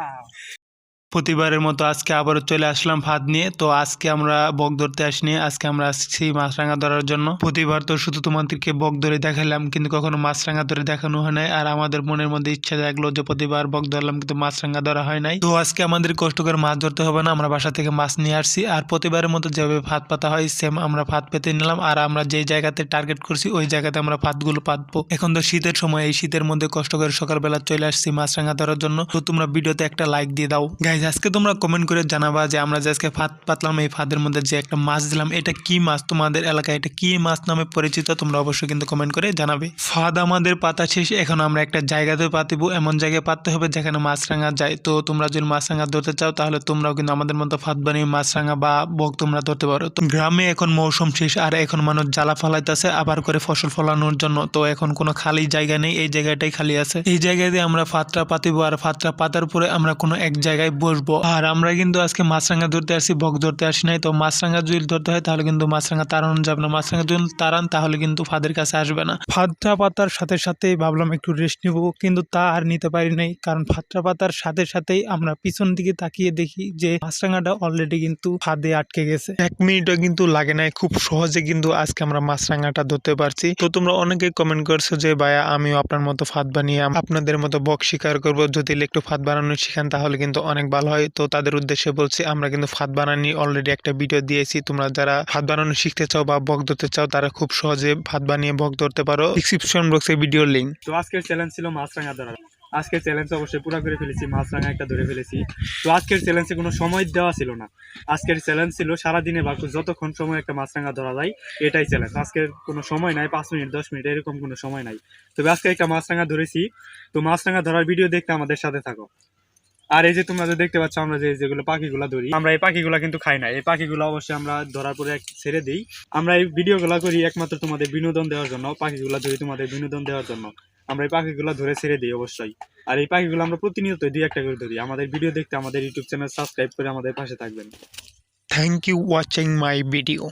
Wow. প্রতিবারের মতো আজকে আবারও চলে আসলাম ফাঁদ নিয়ে। তো আজকে আমরা বক ধরতে আসিনি। আজকে আমরা আসছি মাছরাঙা ধরার জন্য। প্রতিবার তো শুধু তোমাদেরকে বক ধরে দেখালাম, কিন্তু কখনো মাছরাঙা ধরে দেখানো হয় নাই। আর আমাদের মনের মধ্যে ইচ্ছা জাগলো যে প্রতিবার বক ধরলাম, কিন্তু মাছরাঙা ধরা হয় নাই। তো আজকে আমাদের কষ্ট করে মাছ ধরতে হবে না। আমরা বাসা থেকে মাছ নিয়ে আসছি। আর প্রতিবারের মতো যেভাবে ফাঁদ পাতা হয় সেম আমরা ফাঁদ পেতে নিলাম। আর আমরা যেই জায়গাতে টার্গেট করছি, ওই জায়গাতে আমরা ফাঁদগুলো পাতবো। এখন তো শীতের সময়, এই শীতের মধ্যে কষ্ট করে সকালবেলা চলে আসছি মাছরাঙা ধরার জন্য। তো তোমরা ভিডিওতে একটা লাইক দিয়ে দাও। গাইজ আজকে তোমরা কমেন্ট করে জানাবা যে আমরা যে আজকে ফাঁদ পাতলাম, এই ফাঁদের মধ্যে যে একটা মাছ দিলাম, এটা কি মাছ? তোমাদের এলাকায় এটা কি মাছ নামে পরিচিত? তোমরা অবশ্যই কিন্তু কমেন্ট করে জানাবে। ফাঁদ আমাদের পাতা শেষ, এখন আমরা একটা জায়গাতে পাতিব এমন জায়গায় পাততে হবে যেখানে মাছরাঙা যায়। তো তোমরা যদি মাছরাঙা ধরতে চাও, তাহলে তোমরাও কিন্তু আমাদের মতো ফাঁদ বানিয়ে মাছরাঙা বা বক তোমরা ধরতে পারো। তো গ্রামে এখন মৌসুম শেষ, আর এখন মানুষ জ্বালা ফালাইতেছে, আবার করে ফসল ফলানোর জন্য। তো এখন কোনো খালি জায়গা নেই, এই জায়গাটাই খালি আছে। এই জায়গাতে আমরা ফাতটা পাতিব, আর ফাতটা পাতার পরে আমরা কোনো এক জায়গায় বসবো। আর আমরা কিন্তু আজকে মাছরাঙা ধরতে আসি বক ধরতে আসি নাই। তো মাছরাঙা যদি ধরতে হয়, তাহলে কিন্তু মাছরাঙা তাড়ানো যাবে না। মাছরাঙা যদি তাড়ান, তাহলে কিন্তু ফাদের কাছে আসবে না। ফাদটা পাতার সাথে সাথেই ভাবলাম একটু রেস্ট নিব, কিন্তু তা আর নিতে পারি নাই। কারণ ফাদটা পাতার সাথে সাথেই আমরা পিছন দিকে তাকিয়ে দেখি যে মাছরাঙাটা অলরেডি কিন্তু ফাঁদে আটকে গেছে। এক মিনিটও কিন্তু লাগে নাই, খুব সহজে কিন্তু আজকে আমরা মাছরাঙাটা ধরতে পারছি। তো তোমরা অনেকে কমেন্ট করছ যে, ভাইয়া, আমিও আপনার মতো ফাঁদ বানিয়ে আপনাদের মতো বক শিকার করব। যদি একটু ফাঁদ বানানো শিখান, তাহলে কিন্তু অনেক ভালো হয়। তো তাদের উদ্দেশ্যে বলছি, আমরা কিন্তু ফাঁদ বানানি অলরেডি একটা ভিডিও দিয়েছি। তোমরা যারা ফাঁদ বানানো শিখতে চাও বা বক ধরতে চাও, তারা খুব সহজে ফাঁদ বানিয়ে বক ধরতে পারো। ডিসক্রিপশন বক্সে ভিডিও লিঙ্ক তো আজকের চ্যালেঞ্জ ছিল মাছরাঙা ধরা। আজকের চ্যালেঞ্জ অবশ্যই পুরো করে ফেলেছি, মাছরাঙা একটা ধরে ফেলেছি। তো আজকের চ্যালেঞ্জে কোনো সময় দেওয়া ছিল না। আজকের চ্যালেঞ্জ ছিল সারাদিনে বা যতক্ষণ সময় একটা মাছরাঙা ধরা যায়, এটাই চ্যালেঞ্জ আজকের কোনো সময় নাই, পাঁচ মিনিট, দশ মিনিট, এরকম কোনো সময় নাই। তবে আজকে একটা মাছরাঙা ধরেছি। তো মাছরাঙা ধরার ভিডিও দেখতে আমাদের সাথে থাকো। আর এই যে তোমরা যে দেখতে পাচ্ছ, আমরা যে যেগুলো পাখিগুলো ধরি, আমরা এই পাখিগুলো কিন্তু খাই না। এই পাখিগুলো অবশ্যই আমরা ধরার পরে ছেড়ে দিই। আমরা এই ভিডিওগুলো করি একমাত্র তোমাদের বিনোদন দেওয়ার জন্য, পাখিগুলো ধরি তোমাদের বিনোদন দেওয়ার জন্য। আমরা এই পাখিগুলো ধরে ছেড়ে দিই অবশ্যই। আর এই পাখিগুলো আমরা প্রতিনিয়ত দুই একটা করে ধরি। আমাদের ভিডিও দেখতে আমাদের ইউটিউব চ্যানেল সাবস্ক্রাইব করে আমাদের পাশে থাকবেন। Thank you watching my video